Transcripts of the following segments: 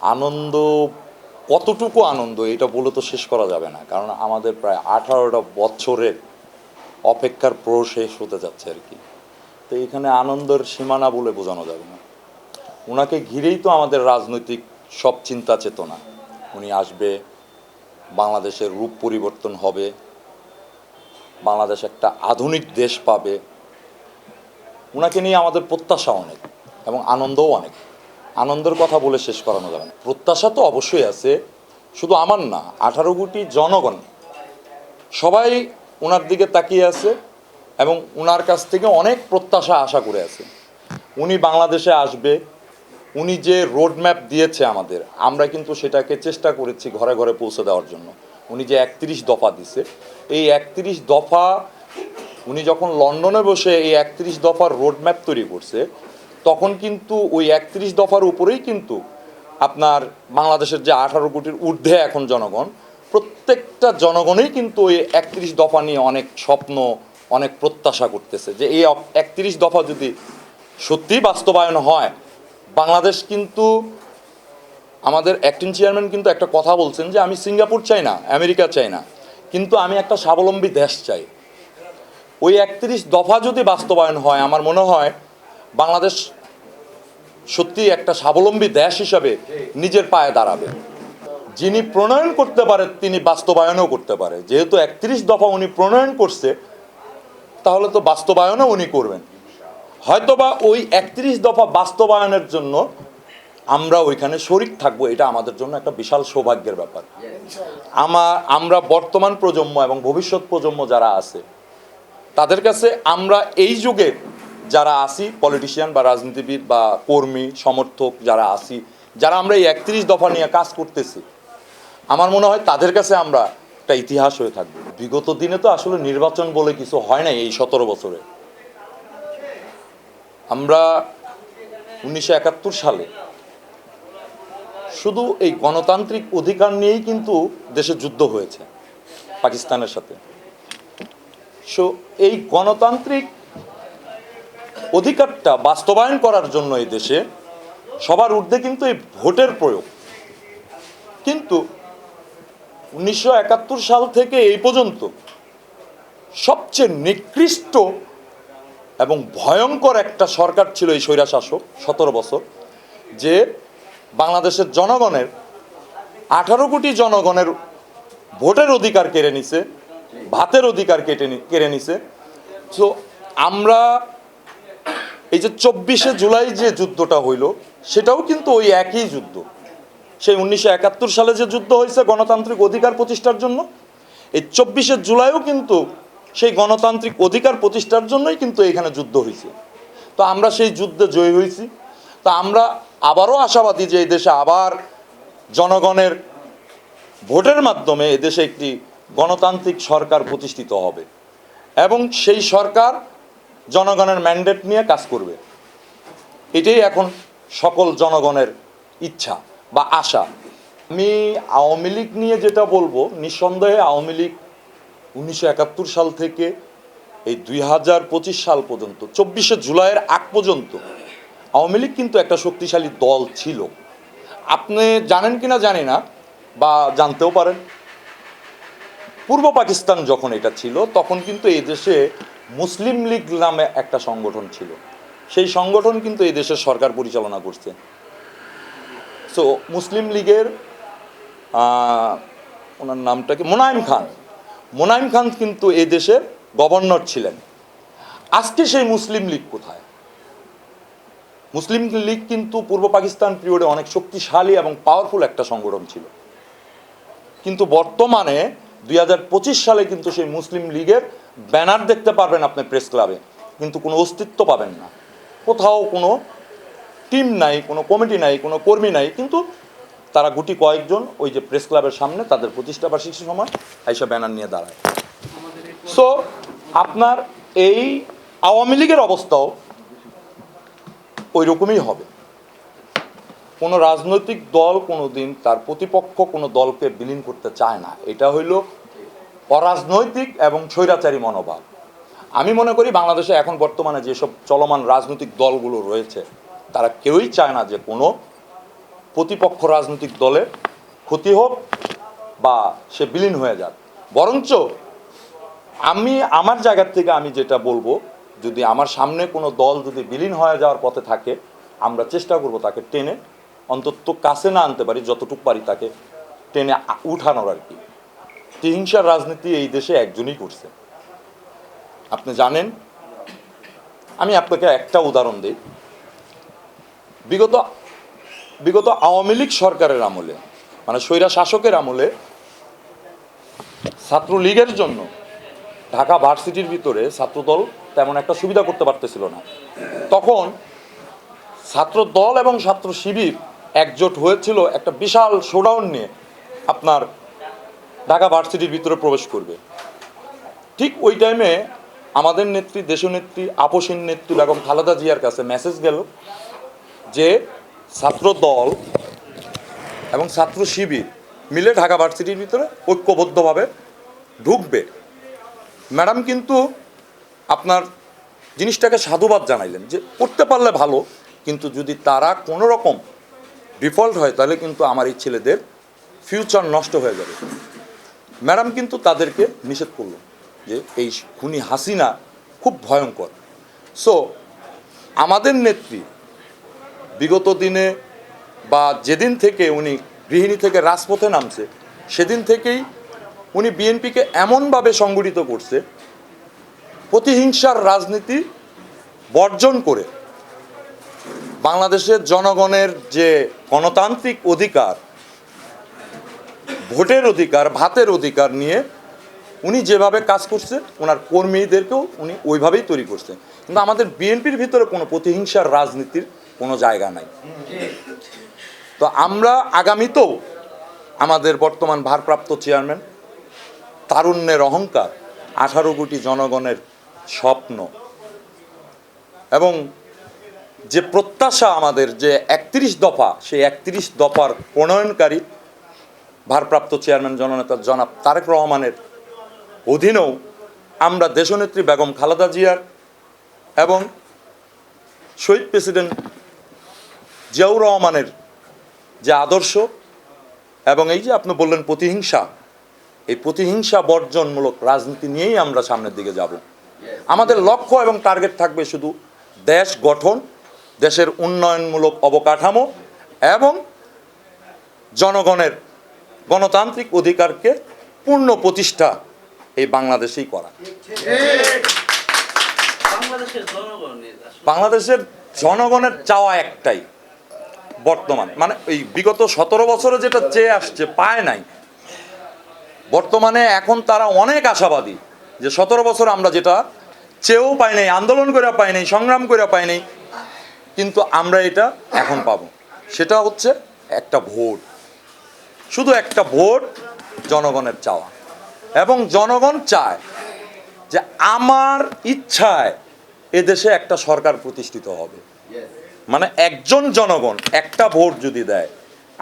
আনন্দ, কতটুকু আনন্দ, এটা বলে তো শেষ করা যাবে না। কারণ আমাদের প্রায় আঠারোটা বছরের অপেক্ষার প্রশেষ হতে যাচ্ছে আর কি। তো এখানে আনন্দের সীমানা বলে বোঝানো যাবে না। ওনাকে ঘিরেই তো আমাদের রাজনৈতিক সব চিন্তা চেতনা। উনি আসবে, বাংলাদেশের রূপ পরিবর্তন হবে, বাংলাদেশ একটা আধুনিক দেশ পাবে। ওনাকে নিয়ে আমাদের প্রত্যাশা অনেক এবং আনন্দও অনেক। আনন্দের কথা বলে শেষ করানো যাবে না। প্রত্যাশা তো অবশ্যই আছে, শুধু আমার না, আঠারো কোটি জনগণ সবাই ওনার দিকে তাকিয়ে আছে এবং ওনার কাছ থেকে অনেক প্রত্যাশা আশা করে আছে। উনি বাংলাদেশে আসবে, উনি যে রোড ম্যাপ দিয়েছে আমাদের, আমরা কিন্তু সেটাকে চেষ্টা করেছি ঘরে ঘরে পৌঁছে দেওয়ার জন্য। উনি যে একত্রিশ দফা দিছে, এই একত্রিশ দফা, উনি যখন লন্ডনে বসে এই একত্রিশ দফার রোড ম্যাপ তৈরি করছে তখন কিন্তু ওই একত্রিশ দফার উপরেই কিন্তু আপনার বাংলাদেশের যে আঠারো কোটির ঊর্ধ্বে এখন জনগণ, প্রত্যেকটা জনগণই কিন্তু ওই একত্রিশ দফা নিয়ে অনেক স্বপ্ন, অনেক প্রত্যাশা করতেছে যে এই একত্রিশ দফা যদি সত্যিই বাস্তবায়ন হয়, বাংলাদেশ কিন্তু আমাদের অ্যাক্টিং চেয়ারম্যান কিন্তু একটা কথা বলছেন যে আমি সিঙ্গাপুর চাই না, আমেরিকা চাই না, কিন্তু আমি একটা স্বাবলম্বী দেশ চাই। ওই একত্রিশ দফা যদি বাস্তবায়ন হয়, আমার মনে হয় বাংলাদেশ সত্যি একটা স্বাবলম্বী দেশ হিসাবে নিজের পায়ে দাঁড়াবে। যিনি প্রণয়ন করতে পারে, তিনি বাস্তবায়নও করতে পারে। যেহেতু একত্রিশ দফা উনি প্রণয়ন করছে, তাহলে তো বাস্তবায়নও উনি করবেন। হয়তোবা ওই একত্রিশ দফা বাস্তবায়নের জন্য আমরা ওইখানে শরিক থাকব, এটা আমাদের জন্য একটা বিশাল সৌভাগ্যের ব্যাপার। আমার আমরা বর্তমান প্রজন্ম এবং ভবিষ্যৎ প্রজন্ম যারা আছে, তাদের কাছে আমরা এই যুগে যারা আসি পলিটিশিয়ান বা রাজনীতিবিদ বা কর্মী, সমর্থক যারা আসি, যারা আমরা এই একত্রিশ দফা নিয়ে কাজ করতেছি, আমার মনে হয় তাদের কাছে আমরা একটা ইতিহাস হয়ে থাকব। বিগত দিনে তো আসলে নির্বাচন বলে কিছু হয় নাই এই সতেরো বছরে। আমরা উনিশশো একাত্তর সালে শুধু এই গণতান্ত্রিক অধিকার নিয়েই কিন্তু দেশে যুদ্ধ হয়েছে, পাকিস্তানের সাথে। সো এই গণতান্ত্রিক অধিকারটা বাস্তবায়ন করার জন্য এই দেশে সবার ঊর্ধ্বে কিন্তু এই ভোটের প্রয়োগ। কিন্তু উনিশশো একাত্তর সাল থেকে এই পর্যন্ত সবচেয়ে নিকৃষ্ট এবং ভয়ঙ্কর একটা সরকার ছিল এই স্বৈরা শাসক সতেরো বছর, যে বাংলাদেশের জনগণের আঠারো কোটি জনগণের ভোটের অধিকার কেড়ে নিছে, ভাতের অধিকার কেটে কেড়ে নিছে। তো আমরা এই যে চব্বিশে জুলাই যে যুদ্ধটা হইল, সেটাও কিন্তু ওই একই যুদ্ধ। সেই উনিশশো একাত্তর সালে যে যুদ্ধ হয়েছে গণতান্ত্রিক অধিকার প্রতিষ্ঠার জন্য, এই চব্বিশে জুলাইও কিন্তু সেই গণতান্ত্রিক অধিকার প্রতিষ্ঠার জন্যই কিন্তু এখানে যুদ্ধ হয়েছে। তো আমরা সেই যুদ্ধে জয়ী হয়েছি। তো আমরা আবারও আশাবাদী যে এই দেশে আবার জনগণের ভোটের মাধ্যমে এদেশে একটি গণতান্ত্রিক সরকার প্রতিষ্ঠিত হবে। এবং সেই সরকার জনগণের ম্যান্ডেট নিয়ে কাজ করবে। এটাই এখন সকল জনগণের ইচ্ছা বা আশা। আমি আওয়ামী লীগ নিয়ে যেটা বলব, নিঃসন্দেহে আওয়ামী লীগ উনিশশো একাত্তর সাল থেকে এই দুই হাজার পঁচিশ সাল পর্যন্ত, চব্বিশে জুলাইয়ের আগ পর্যন্ত আওয়ামী লীগ কিন্তু একটা শক্তিশালী দল ছিল। আপনি জানেন কি না জানি না, বা জানতেও পারেন। পূর্ব পাকিস্তান যখন এটা ছিল, তখন কিন্তু এই দেশে মুসলিম লীগ নামে একটা সংগঠন ছিল। সেই সংগঠন কিন্তু এই দেশের সরকার পরিচালনা করছে। সো মুসলিম লীগের ওনার নামটা কি? মোনায়েম খান। মোনায়েম খান কিন্তু এই দেশের গভর্নর ছিলেন। আজকে সেই মুসলিম লীগ কোথায়? মুসলিম লীগ কিন্তু পূর্ব পাকিস্তান পিরিয়ডে অনেক শক্তিশালী এবং পাওয়ারফুল একটা সংগঠন ছিল। কিন্তু বর্তমানে দুই হাজার পঁচিশ সালে কিন্তু সেই মুসলিম লীগের ব্যানার দেখতে পারবেন আপনি প্রেস ক্লাবে, কিন্তু কোনো অস্তিত্ব পাবেন না। কোথাও কোনো টিম নাই, কোনো কমিটি নাই, কোনো কর্মী নাই, কিন্তু তারা গুটি কয়েকজন ওই যে প্রেস ক্লাবের সামনে তাদের প্রতিষ্ঠা বার্ষিকীর সময় এইসব ব্যানার নিয়ে দাঁড়ায়। সো আপনার এই আওয়ামী লীগের অবস্থাও ওই রকমই হবে। কোনো রাজনৈতিক দল কোনো দিন তার প্রতিপক্ষ কোনো দলকে বিলীন করতে চায় না। এটা হইল অরাজনৈতিক এবং স্বৈরাচারী মনোভাব। আমি মনে করি বাংলাদেশে এখন বর্তমানে যেসব চলমান রাজনৈতিক দলগুলো রয়েছে, তারা কেউই চায় না যে কোনো প্রতিপক্ষ রাজনৈতিক দলের ক্ষতি হোক বা সে বিলীন হয়ে যাক। বরঞ্চ আমি, আমার জায়গার থেকে আমি যেটা বলব, যদি আমার সামনে কোনো দল যদি বিলীন হয়ে যাওয়ার পথে থাকে, আমরা চেষ্টা করব তাকে টেনে অন্তত কাছে না আনতে পারি, যতটুকু পারি তাকে টেনে উঠানোর আর কি। হিংসার রাজনীতি এই দেশে একজনই করছে। আপনি জানেন, আমি আপনাকে একটা উদাহরণ দিই। বিগত বিগত আওয়ামী লীগ সরকারের আমলে মানে স্বৈরা শাসকের আমলে, ছাত্রলীগের জন্য ঢাকা ভার্সিটির ভিতরে ছাত্রদল তেমন একটা সুবিধা করতে পারতেছিল না। তখন ছাত্র দল এবং ছাত্র শিবির একজোট হয়েছিল একটা বিশাল শোডাউন নিয়ে। আপনার ঢাকা ভার্সিটির ভিতরে প্রবেশ করবে। ঠিক ওই টাইমে আমাদের নেত্রী দেশনেত্রী আপসীন নেত্রী বেগম খালেদা জিয়ার কাছে মেসেজ গেল যে ছাত্র দল এবং ছাত্র শিবির মিলে ঢাকা ভার্সিটির ভিতরে ঐক্যবদ্ধভাবে ঢুকবে। ম্যাডাম কিন্তু আপনার জিনিসটাকে সাধুবাদ জানাইলেন যে করতে পারলে ভালো, কিন্তু যদি তারা কোনো রকম ডিফল্ট হয় তাহলে কিন্তু আমার এই ছেলেদের ফিউচার নষ্ট হয়ে যাবে। ম্যাডাম কিন্তু তাদেরকে নিষেধ করল যে এই খুনি হাসিনা খুব ভয়ঙ্কর। সো আমাদের নেত্রী বিগত দিনে বা যেদিন থেকে উনি গৃহিণী থেকে রাজপথে নামছে, সেদিন থেকেই উনি বিএনপিকে এমনভাবে সংগঠিত করছে, প্রতিহিংসার রাজনীতি বর্জন করে বাংলাদেশের জনগণের যে গণতান্ত্রিক অধিকার ভোটের অধিকার, ভাতের অধিকার নিয়ে উনি যেভাবে কাজ করছে, ওনার কর্মীদেরকেও উনি ওইভাবেই তৈরি করছে। কিন্তু আমাদের বিএনপির ভিতরে কোনো প্রতিহিংসার রাজনীতির কোনো জায়গা নাই। তো আমরা আগামীতেও আমাদের বর্তমান ভারপ্রাপ্ত চেয়ারম্যান তারুণ্যের অহংকার, আঠারো কোটি জনগণের স্বপ্ন এবং যে প্রত্যাশা আমাদের যে একত্রিশ দফা, সেই একত্রিশ দফার প্রণয়নকারী ভারপ্রাপ্ত চেয়ারম্যান জননেতা জনাব তারেক রহমানের অধীনেও আমরা দেশনেত্রী বেগম খালেদা জিয়ার এবং শহীদ প্রেসিডেন্ট জিয়াউর রহমানের যে আদর্শ এবং এই যে আপনি বললেন প্রতিহিংসা, এই প্রতিহিংসা বর্জনমূলক রাজনীতি নিয়েই আমরা সামনের দিকে যাব। আমাদের লক্ষ্য এবং টার্গেট থাকবে শুধু দেশ গঠন, দেশের উন্নয়নমূলক অবকাঠামো এবং জনগণের গণতান্ত্রিক অধিকারকে পূর্ণ প্রতিষ্ঠা এই বাংলাদেশেই করা। বাংলাদেশের জনগণের চাওয়া একটাই বর্তমান। মানে এই বিগত সতেরো বছরে যেটা চেয়ে আসছে পায় নাই। বর্তমানে এখন তারা অনেক আশাবাদী যে সতেরো বছর আমরা যেটা চেয়েও পাই নাই আন্দোলন করে পাই নাই সংগ্রাম করে পাই নাই কিন্তু আমরা এটা এখন পাব। সেটা হচ্ছে একটা ভোট। শুধু একটা ভোট জনগণের চাওয়া। এবং জনগণ চায় যে আমার ইচ্ছায় এদেশে একটা সরকার প্রতিষ্ঠিত হবে। মানে একজন জনগণ একটা ভোট যদি দেয়,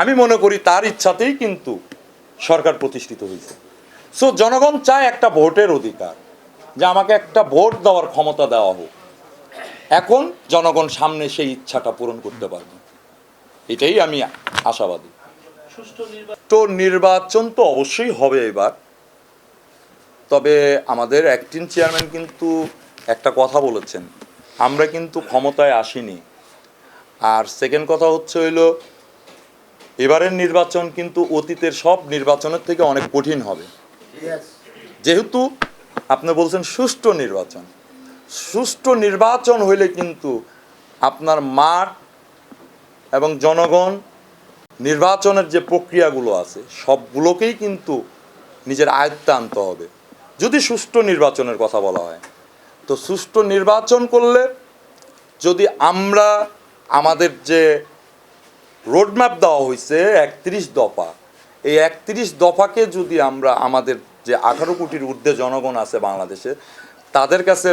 আমি মনে করি তার ইচ্ছাতেই কিন্তু সরকার প্রতিষ্ঠিত হয়েছে। সো জনগণ চায় একটা ভোটের অধিকার, যে আমাকে একটা ভোট দেওয়ার ক্ষমতা দেওয়া হোক। এখন জনগণ সামনে সেই ইচ্ছাটা পূরণ করতে পারবে। এটাই আমি আশাবাদী। সুষ্ঠু নির্বাচন তো নির্বাচন তো অবশ্যই হবে এবার। তবে আমাদের অ্যাক্টিং চেয়ারম্যান কিন্তু একটা কথা বলেছেন। আমরা কিন্তু ক্ষমতায় আসিনি। আর সেকেন্ড কথা হচ্ছে হইল এবারের নির্বাচন কিন্তু অতীতের সব নির্বাচনের থেকে অনেক কঠিন হবে। যেহেতু আপনি বলছেন সুষ্ঠু নির্বাচন। সুষ্ঠু নির্বাচন হইলে কিন্তু আপনার মাঠ এবং জনগণ নির্বাচনের যে প্রক্রিয়াগুলো আছে, সবগুলোকেই কিন্তু নিজের আয়ত্তে আনতে হবে। যদি সুষ্ঠু নির্বাচনের কথা বলা হয়, তো সুষ্ঠু নির্বাচন করলে যদি আমরা আমাদের যে রোডম্যাপ দেওয়া হয়েছে একত্রিশ দফা, এই একত্রিশ দফাকে যদি আমরা আমাদের যে আঠারো কোটির ঊর্ধ্বে জনগণ আছে বাংলাদেশে, তাদের কাছে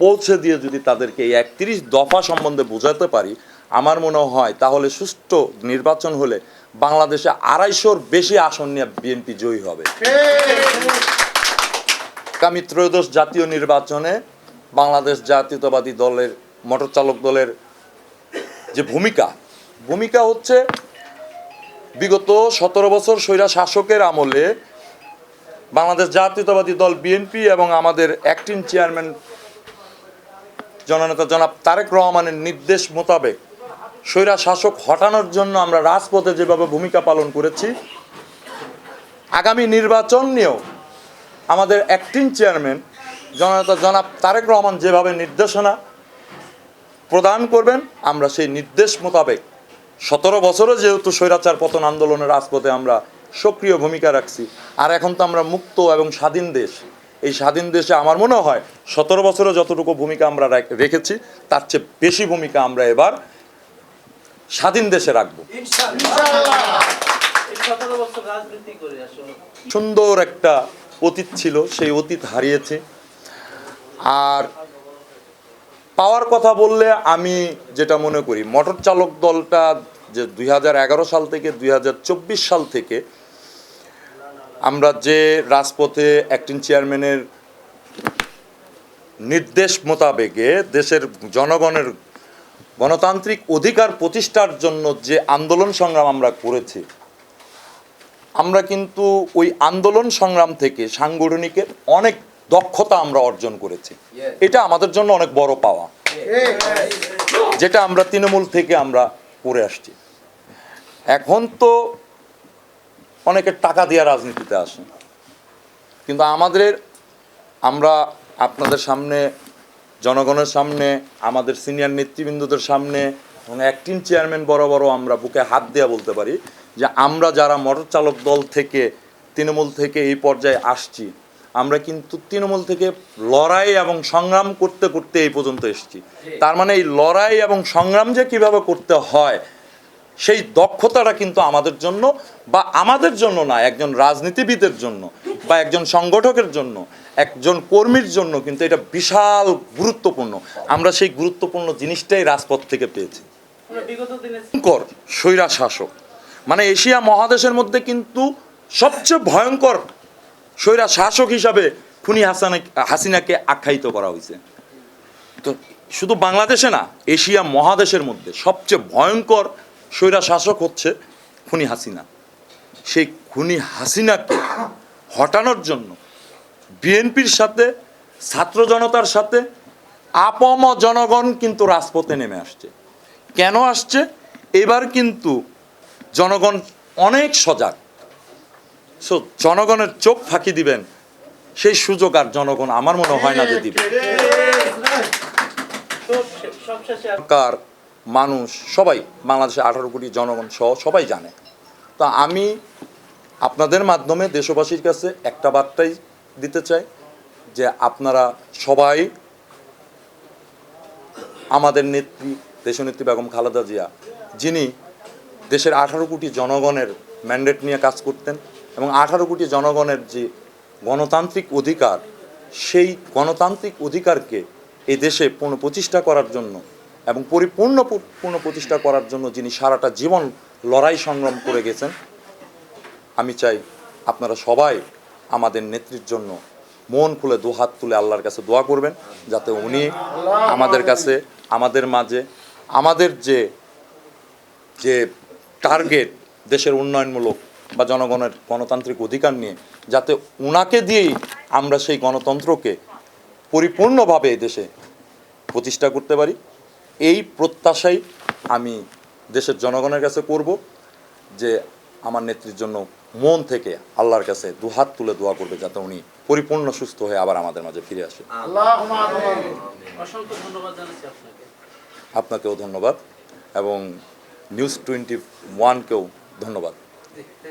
পৌঁছে দিয়ে যদি তাদেরকে এই একত্রিশ দফা সম্বন্ধে বোঝাতে পারি আমার মনে হয়, তাহলে সুষ্ঠু নির্বাচন হলে বাংলাদেশে আড়াইশোর বেশি আসন নিয়ে বিএনপি জয়ী হবে। আগামী ত্রয়োদশ জাতীয় নির্বাচনে বাংলাদেশ জাতীয়তাবাদী দলের মোটর চালক দলের যে ভূমিকা ভূমিকা হচ্ছে বিগত সতেরো বছর স্বৈরা শাসকের আমলে বাংলাদেশ জাতীয়তাবাদী দল বিএনপি এবং আমাদের অ্যাক্টিং চেয়ারম্যান জননেতা জনাব তারেক রহমানের নির্দেশ মোতাবেক স্বৈরা শাসক হটানোর জন্য আমরা রাজপথে যেভাবে ভূমিকা পালন করেছি, আগামী নির্বাচন নিয়েও আমাদের অ্যাক্টিং চেয়ারম্যান জননেতা জনাব তারেক রহমান যেভাবে নির্দেশনা প্রদান করবেন, আমরা সেই নির্দেশ মোতাবেক সতেরো বছরও যেহেতু স্বৈরাচার পতন আন্দোলনের রাজপথে আমরা সক্রিয় ভূমিকা রাখছি, আর এখন তো আমরা মুক্ত এবং স্বাধীন দেশ। এই স্বাধীন দেশে আমার মনে হয় সতেরো বছরে যতটুকু ভূমিকা আমরা রাখ- রেখেছি, তার চেয়ে বেশি ভূমিকা আমরা এবার স্বাধীন দেশে রাখব। সুন্দর একটা অতীত ছিল, সেই অতীত হারিয়েছে। আর পাওয়ার কথা বললে আমি যেটা মনে করি, মোটর চালক দলটা যে দুই হাজার এগারো সাল থেকে দুই হাজার চব্বিশ সাল থেকে আমরা যে রাজপথে অ্যাক্টিং চেয়ারম্যানের নির্দেশ মোতাবেকে দেশের জনগণের গণতান্ত্রিক অধিকার প্রতিষ্ঠার জন্য যে আন্দোলন সংগ্রাম আমরা করেছি আমরা কিন্তু ওই আন্দোলন সংগ্রাম থেকে সাংগঠনিকের অনেক দক্ষতা আমরা অর্জন করেছি। এটা আমাদের জন্য অনেক বড় পাওয়া। যেটা আমরা তৃণমূল থেকে আমরা করে আসছি। এখন তো অনেকে টাকা দিয়ে রাজনীতিতে আসে কিন্তু আমাদের আমরা আপনাদের সামনে জনগণের সামনে, আমাদের সিনিয়র নেতৃবৃন্দদের সামনে এবং অ্যাক্টিং চেয়ারম্যান বড় বড় আমরা বুকে হাত দেওয়া বলতে পারি যে আমরা যারা মোটর চালক দল থেকে, তৃণমূল থেকে এই পর্যায়ে আসছি, আমরা কিন্তু তৃণমূল থেকে লড়াই এবং সংগ্রাম করতে করতে এই পর্যন্ত এসেছি। তার মানে এই লড়াই এবং সংগ্রাম যে কীভাবে করতে হয়, সেই দক্ষতাটা কিন্তু আমাদের জন্য বা আমাদের জন্য না, একজন রাজনীতিবিদের জন্য। বা একজন সংগঠকের জন্য একজন কর্মীর জন্য কিন্তু এটা বিশাল গুরুত্বপূর্ণ। আমরা সেই গুরুত্বপূর্ণ জিনিসটাই রাজপথ থেকে পেয়েছি। ভয়ঙ্কর স্বৈরা শাসক মানে এশিয়া মহাদেশের মধ্যে কিন্তু সবচেয়ে ভয়ঙ্কর স্বৈরা শাসক হিসাবে খুনি হাসানা হাসিনাকে আখ্যায়িত করা হয়েছে। তো শুধু বাংলাদেশে না এশিয়া মহাদেশের মধ্যে সবচেয়ে ভয়ঙ্কর স্বৈরা শাসক হচ্ছে খুনি হাসিনা। সেই খুনি হাসিনাকে হটানোর জন্য, বিএনপির সাথে, ছাত্র জনতার সাথে, আপম জনগণ কিন্তু রাজপথে নেমে আসছে। কেন আসছে? এবার কিন্তু জনগণ অনেক সজাগ। সো জনগণের চোখ ফাঁকি দিবেন, সেই সুযোগ আর জনগণ আমার মনে হয় না যে দিবে। সরকার, মানুষ, সবাই, বাংলাদেশে আঠারো কোটি জনগণ সহ সবাই জানে। তো আমি আপনাদের মাধ্যমে দেশবাসীর কাছে একটা বার্তাই দিতে চাই যে আপনারা সবাই আমাদের নেত্রী, দেশনেত্রী বেগম খালেদা জিয়া, যিনি দেশের আঠারো কোটি জনগণের ম্যান্ডেট নিয়ে কাজ করতেন এবং আঠারো কোটি জনগণের যে গণতান্ত্রিক অধিকার, সেই গণতান্ত্রিক অধিকারকে এই দেশে পুনঃপ্রতিষ্ঠা করার জন্য এবং পরিপূর্ণ পূর্ণ প্রতিষ্ঠা করার জন্য যিনি সারাটা জীবন লড়াই সংগ্রাম করে গেছেন আমি চাই আপনারা সবাই আমাদের নেত্রীর জন্য মন খুলে দুহাত তুলে আল্লাহর কাছে দোয়া করবেন, যাতে উনি আমাদের কাছে, আমাদের মাঝে, আমাদের যে যে টার্গেট দেশের উন্নয়নমূলক বা জনগণের গণতান্ত্রিক অধিকার নিয়ে, যাতে উনাকে দিয়েই আমরা সেই গণতন্ত্রকে পরিপূর্ণভাবে এই দেশে প্রতিষ্ঠা করতে পারি। এই প্রত্যাশাই আমি দেশের জনগণের কাছে করব যে আমার নেত্রীর জন্য মন থেকে আল্লাহর কাছে দু হাত তুলে দোয়া করবে যাতে উনি পরিপূর্ণ সুস্থ হয়ে আবার আমাদের মাঝে ফিরে আসে। অসংখ্য ধন্যবাদ জানাচ্ছি আপনাকে। আপনাকেও ধন্যবাদ এবং নিউজ টোয়েন্টি ওয়ানকেও ধন্যবাদ।